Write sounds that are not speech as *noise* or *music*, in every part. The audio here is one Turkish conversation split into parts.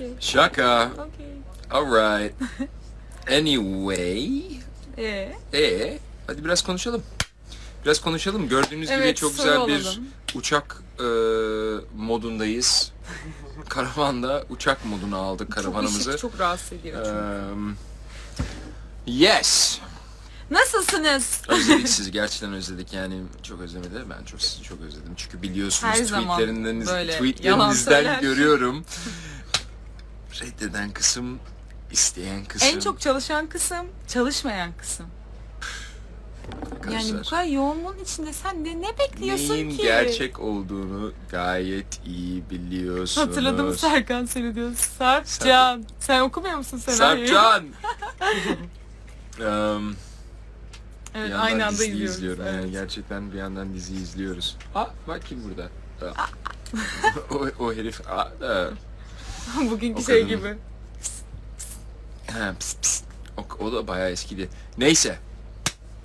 Okay. Şaka. Okay. Alright. *laughs* Anyway. Ee, Ee, hadi biraz konuşalım. Biraz konuşalım. Gördüğünüz gibi Evet, çok soru güzel bir alalım. uçak e, modundayız. *laughs* Karavanda uçak moduna aldık çok karavanımızı. ışık çok rahatsız ediyor çünkü. Yes. Nasılsınız? Özledik sizi. *laughs* Gerçekten özledik. Yani çok özlemedi. Ben çok sizi çok özledim. Çünkü biliyorsunuz Her tweetlerinden, tweetlerinizden görüyorum. Reddeden kısım, isteyen kısım. En çok çalışan kısım, çalışmayan kısım. Yani bu kadar yoğunluğun içinde sen de ne bekliyorsun neyin ki? gerçek olduğunu gayet iyi biliyorsunuz. Hatırladım Serkan seni diyor. Sarpcan. Sen okumuyor musun senaryoyu? Sarpcan! um, *laughs* Evet aynı anda diziyi izliyoruz. izliyorum. Evet. Yani gerçekten bir yandan diziyi izliyoruz. Aa bak kim burada? Aa. *laughs* o, o herif. Aa, da. *laughs* Bugünkü O şey kadın. gibi. Ha, pis, pis. O, o da bayağı eskidi. Neyse.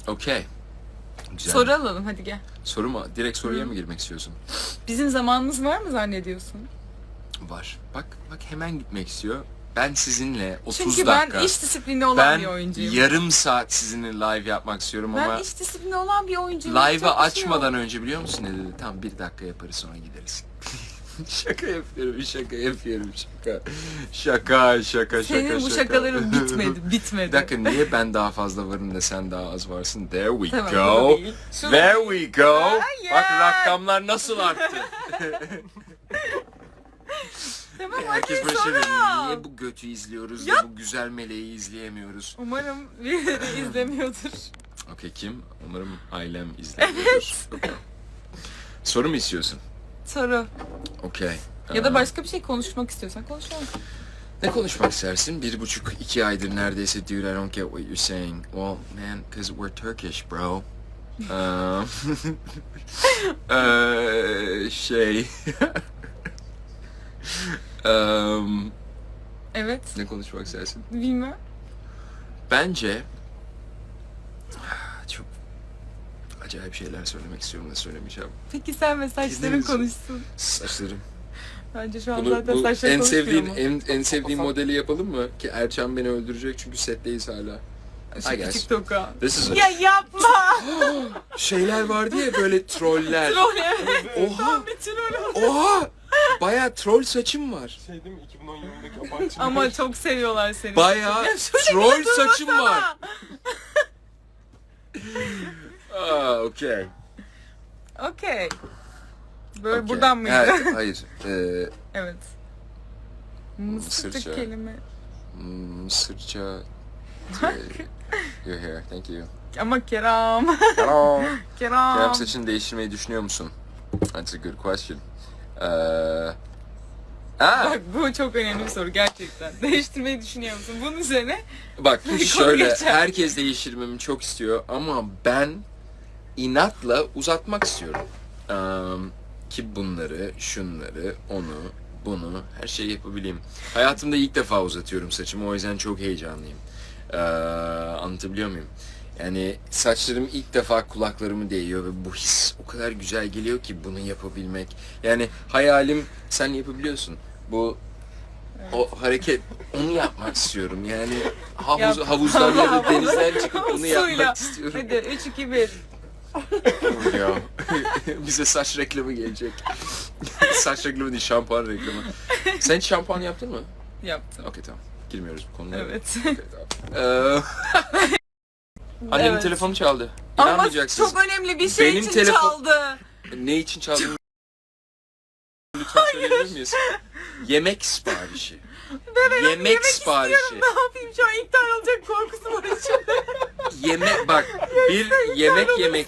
Okey. Güzel. Soru alalım hadi gel. Soru mu? Direkt soruya mı girmek istiyorsun? Bizim zamanımız var mı zannediyorsun? Var. Bak bak hemen gitmek istiyor. Ben sizinle 30 Çünkü dakika. ben iş disiplini olan ben bir oyuncuyum. yarım saat sizinle live yapmak istiyorum ben ama iş disiplini olan bir oyuncuyum. live'ı Yapacak bir şey açmadan önce biliyor musun ne dedi? Tamam bir dakika yaparız sonra gideriz. *laughs* *laughs* şaka yapıyorum, şaka yapıyorum, şaka. Şaka, şaka, şaka, Senin bu şaka. şakaların *laughs* bitmedi, bitmedi. Bir dakika niye ben daha fazla varım da sen daha az varsın? There we Tamam, go. değil. There we go. Hayır. Bak rakamlar nasıl arttı. *laughs* Tamam Herkes hadi böyle şey sonra. Niye bu götü izliyoruz da bu güzel meleği izleyemiyoruz? Umarım birileri izlemiyordur. Okey kim? Umarım ailem izlemiyordur. Soru mu istiyorsun? Soru. Okey. Ya da Ee, başka bir şey konuşmak istiyorsan konuşalım. Ne konuşmak istersin? Bir buçuk, iki aydır neredeyse dude I don't get what you're saying. Well, man, because we're Turkish, bro. Um, eee, *laughs* şey... *laughs* um, Evet. ne konuşmak istersin? Bilmem. Bence... *sighs* Çok acayip şeyler söylemek istiyorum da söylemeyeceğim. Peki sen ve saçların konuşsun. Saçlarım. Bence şu an Bunu, zaten bu saçları en konuşmuyor sevdiğin mu? en, en sevdiğin modeli yapalım mı? Ki Erçan beni öldürecek çünkü setteyiz hala. Şu I guess. küçük toka. This is a- Ya yapma! *gasps* Şeyler vardı ya böyle troller. Troll evet. Oha! Tam bir troll oldu. Oha! Baya troll saçım var. Şey değil mi 2010 yılındaki abartı. Ama çok seviyorlar seni. Baya Ya şöyle troll saçım var. *laughs* Okey. Okey. Böyle Okey. buradan mıydı? *laughs* Evet, hayır. Ee, evet. Mısırca. kelime. Mısırca... *laughs* You're here. Thank you. Ama Kerem. Hello. *laughs* Kerem. Kerem saçını değiştirmeyi düşünüyor musun? That's a good question. Ee, aa, Bak bu çok önemli bir soru gerçekten. Değiştirmeyi düşünüyor musun? Bunun üzerine Bak şöyle geçer. herkes değiştirmemi çok istiyor ama ben inatla uzatmak istiyorum. Eee, ki bunları, şunları, onu, bunu her şeyi yapabileyim. Hayatımda ilk defa uzatıyorum saçımı o yüzden çok heyecanlıyım. Eee, anlatabiliyor muyum? Yani saçlarım ilk defa kulaklarımı değiyor ve bu his o kadar güzel geliyor ki bunu yapabilmek. Yani hayalim sen yapabiliyorsun. Bu o hareket onu yapmak *laughs* istiyorum. Yani havuz, Yap. havuzdan ya da denizden *laughs* çıkıp bunu yapmak istiyorum. hadi 3 2 1. ya. *laughs* Bize saç reklamı gelecek. *laughs* saç reklamı değil şampuan reklamı. Sen hiç şampuan yaptın mı? Yaptım. Okey tamam. Girmiyoruz bu konulara. Evet. Okey, tamam. Ee, *laughs* annemin Evet. telefonu çaldı. Ama İnanmayacaksınız. çok önemli bir şey Benim için telefon- çaldı. Ne için çaldığını lütfen söyleyebilir miyiz? Yemek siparişi. yemek, siparişi. Ne yapayım şu an iptal olacak içimde. Yemek bak bir yemek yemek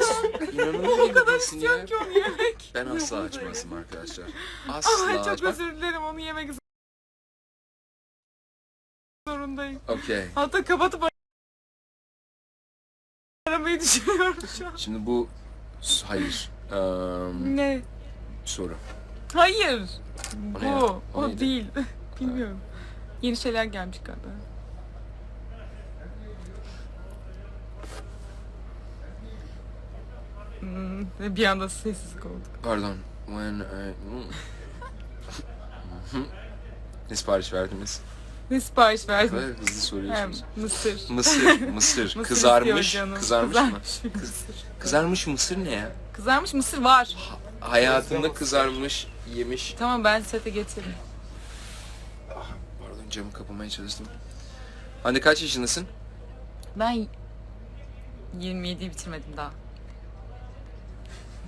inanılır o gibi kadar değilsin ya. ki onu yemek. Ben asla açmazdım arkadaşlar. Asla Ay çok açmam. özür dilerim onu yemek zorundayım. Okey. Hatta kapatıp aramayı düşünüyorum şu an. Şimdi bu hayır. Eee, Ne? soru. Hayır. O ne ya? Bu. O O neydi? değil. *laughs* Bilmiyorum. Yeni şeyler gelmiş galiba. Hmm, bir anda sessiz kaldık. Pardon. When I... Ne sipariş verdiniz? Ne sipariş verdin? kadar hızlı Hem soruyorsunuz. mısır. Mısır, *laughs* mısır. Mısır Kızarmış, kızarmış mı? Kızarmış bir mısır. Kızarmış mısır ne ya? Kızarmış mısır var. Hayatında kızarmış, yemiş. Tamam ben sete getiririm. Pardon camı kapamaya çalıştım. Hande kaç yaşındasın? Ben 27'yi bitirmedim daha.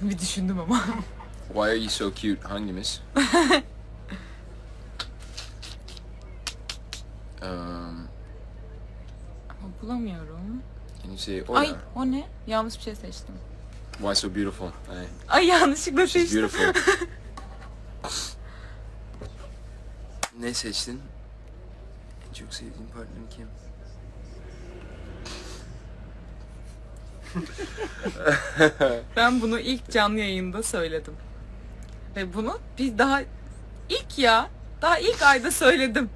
Bir düşündüm ama. Why are you so cute? Hangimiz? *laughs* um, Ama bulamıyorum. can you say Ay Ola? o ne? Yanlış bir şey seçtim. Why so beautiful? Ay, Ay yanlışlıkla she's seçtim. beautiful. *laughs* ne seçtin? En çok sevdiğin partnerin kim? Ben bunu ilk canlı yayında söyledim. Ve bunu biz daha ilk ya, daha ilk ayda söyledim.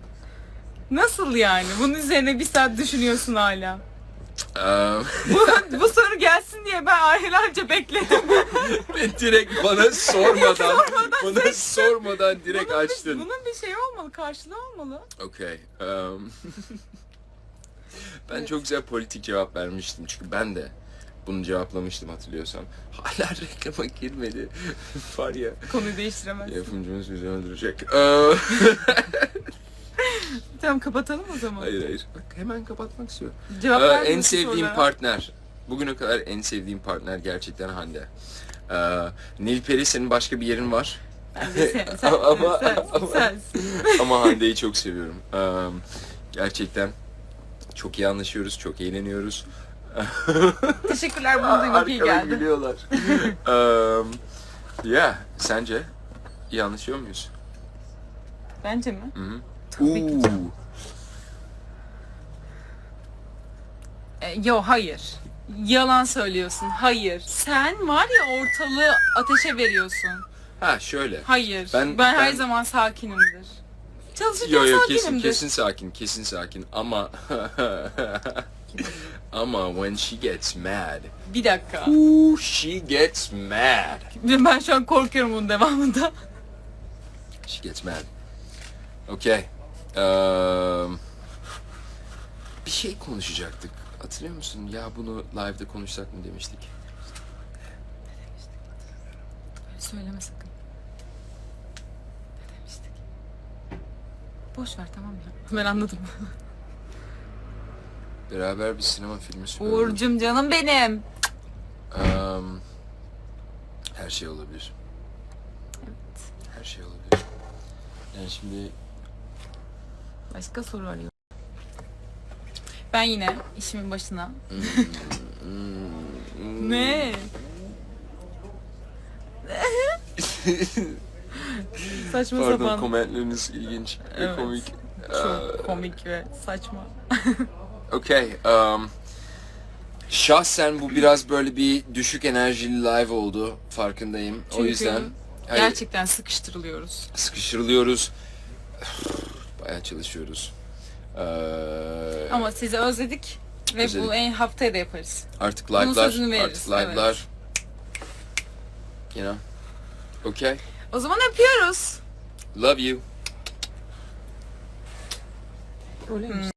Nasıl yani? Bunun üzerine bir saat düşünüyorsun hala. Bu, bu soru gelsin diye ben aylarca bekledim. ve *laughs* direkt bana sormadan, bana sormadan direkt bunun, açtın. Bir, bunun bir şey olmalı, karşılığı olmalı. Okay. um, *laughs* ben çok güzel politik cevap vermiştim çünkü ben de bunu cevaplamıştım hatırlıyorsan. Hala *laughs* reklama girmedi. *laughs* Var ya Konuyu değiştiremez. yapımcımız bizi öldürecek. Ee, *laughs* Tamam kapatalım o zaman. hayır hayır. Bak hemen kapatmak istiyor. Cevap Ee, en sevdiğim sorulara. partner. Bugüne kadar en sevdiğim partner gerçekten Hande. Ee, Nilperi senin başka bir yerin var. Sen, sen, Ama- sensin, ama- sensin. Ama Hande'yi çok seviyorum. Ee, gerçekten çok iyi anlaşıyoruz, çok eğleniyoruz. Teşekkürler bunu duymak iyi Arkada geldi. gülüyorlar. *laughs* um, yeah, sence iyi anlaşıyor muyuz? Bence mi? Hı hı. Tabii ki. Ooh, E, yo hayır. Yalan söylüyorsun. Hayır. Sen var ya ortalığı ateşe veriyorsun. Ha şöyle. Hayır. Ben- Ben, her ben- zaman sakinimdir. Çalışırken Yo yo sakinimdir. kesin kesin sakin, kesin sakin ama *laughs* ama when she gets mad, Bir dakika. ooh, she gets mad. Ben şu an korkuyorum bunun devamında. She gets mad. Okay. Um, bir şey konuşacaktık. Hatırlıyor musun? Ya bunu live'da konuşsak mı demiştik. Söyleme sakın. Ne demiştik? Boş ver tamam ya. Ben anladım. Beraber bir sinema filmi sürelim. Uğur'cum canım benim. Um, her şey olabilir. Evet. Her şey olabilir. Yani şimdi Başka soru arıyorum. Ben yine işimin başına. *laughs* ne? *laughs* Saçma Pardon sapan. komentleriniz ilginç ve Evet. komik. Çok komik ve saçma. Okay. Um, şahsen bu biraz böyle bir düşük enerjili live oldu. Farkındayım. o Çünkü yüzden hani Gerçekten sıkıştırılıyoruz. sıkıştırılıyoruz. *sighs* Bayağı çalışıyoruz. Ee, Ama sizi özledik ve Özledik. bu en haftaya da yaparız. artık live'lar, artık live'lar. You know. Okay. O zaman öpüyoruz. Love you. Hmm.